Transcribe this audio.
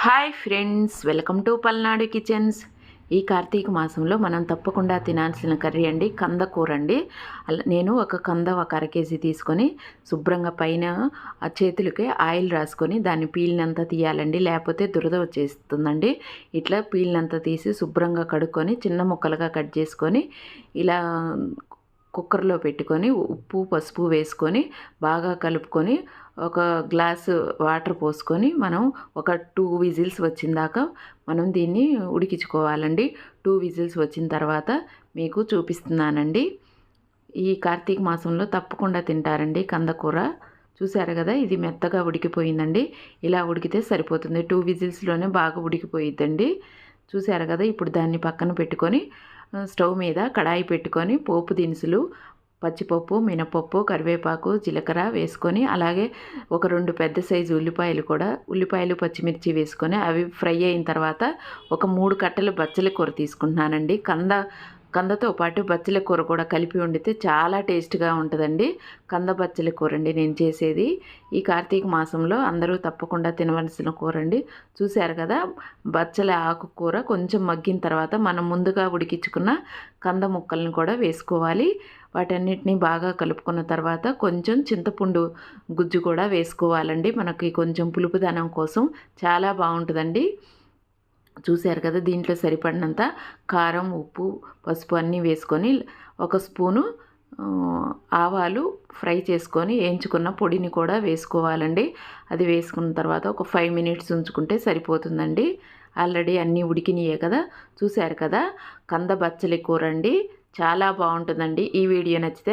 Hi friends welcome to Palnadu kitchens. ఈ కార్తీక మాసంలో మనం తప్పకుండా తినాల్సిన కర్రీ అండి కంద కూర అండి. అలా నేను ఒక కంద ఒక అర కేజీ తీసుకొని శుభ్రంగా పైన ఆ చేతులకి ఆయిల్ రాసుకొని దాన్ని పీలినంత తీయాలండి. లేకపోతే దురద వచ్చేస్తుందండి. ఇట్లా పీలినంత తీసి శుభ్రంగా కడుక్కొని చిన్న ముక్కలుగా కట్ చేసుకొని ఇలా కుక్కర్లో పెట్టుకొని ఉప్పు పసుపు వేసుకొని బాగా కలుపుకొని ఒక గ్లాసు వాటర్ పోసుకొని మనం ఒక టూ విజిల్స్ వచ్చిందాక మనం దీన్ని ఉడికించుకోవాలండి. టూ విజిల్స్ వచ్చిన తర్వాత మీకు చూపిస్తున్నానండి. ఈ కార్తీక మాసంలో తప్పకుండా తింటారండి కందకూర. చూసారు కదా ఇది మెత్తగా ఉడికిపోయిందండి. ఇలా ఉడికితే సరిపోతుంది. టూ విజిల్స్లోనే బాగా ఉడికిపోయిద్దండి. చూసారు కదా ఇప్పుడు దాన్ని పక్కన పెట్టుకొని స్టవ్ మీద కడాయి పెట్టుకొని పోపు దినుసులు పచ్చిపప్పు మినపప్పు కరివేపాకు జీలకర్ర వేసుకొని అలాగే ఒక రెండు పెద్ద సైజు ఉల్లిపాయలు కూడా ఉల్లిపాయలు పచ్చిమిర్చి వేసుకొని అవి ఫ్రై అయిన తర్వాత ఒక మూడు కట్టలు బచ్చల కూర తీసుకుంటున్నానండి. కంద కందతో పాటు బచ్చల కూర కూడా కలిపి వండితే చాలా టేస్ట్గా ఉంటుందండి. కంద బచ్చల కూర అండి నేను చేసేది. ఈ కార్తీక మాసంలో అందరూ తప్పకుండా తినవలసిన కూర అండి చూశారు కదా బచ్చల ఆకుకూర కొంచెం మగ్గిన తర్వాత మనం ముందుగా ఉడికించుకున్న కంద ముక్కలను కూడా వేసుకోవాలి. వాటన్నిటిని బాగా కలుపుకున్న తర్వాత కొంచెం చింతపండు గుజ్జు కూడా వేసుకోవాలండి. మనకి కొంచెం పులుపుదనం కోసం చాలా బాగుంటుందండి. చూశారు కదా దీంట్లో సరిపడినంత కారం ఉప్పు పసుపు అన్నీ వేసుకొని ఒక స్పూను ఆవాలు ఫ్రై చేసుకొని వేయించుకున్న పొడిని కూడా వేసుకోవాలండి. అది వేసుకున్న తర్వాత ఒక ఫైవ్ మినిట్స్ ఉంచుకుంటే సరిపోతుందండి. ఆల్రెడీ అన్నీ ఉడికినాయే కదా చూశారు కదా కంద బచ్చలి కూర అండి. చాలా బాగుంటుందండి. ఈ వీడియో నచ్చితే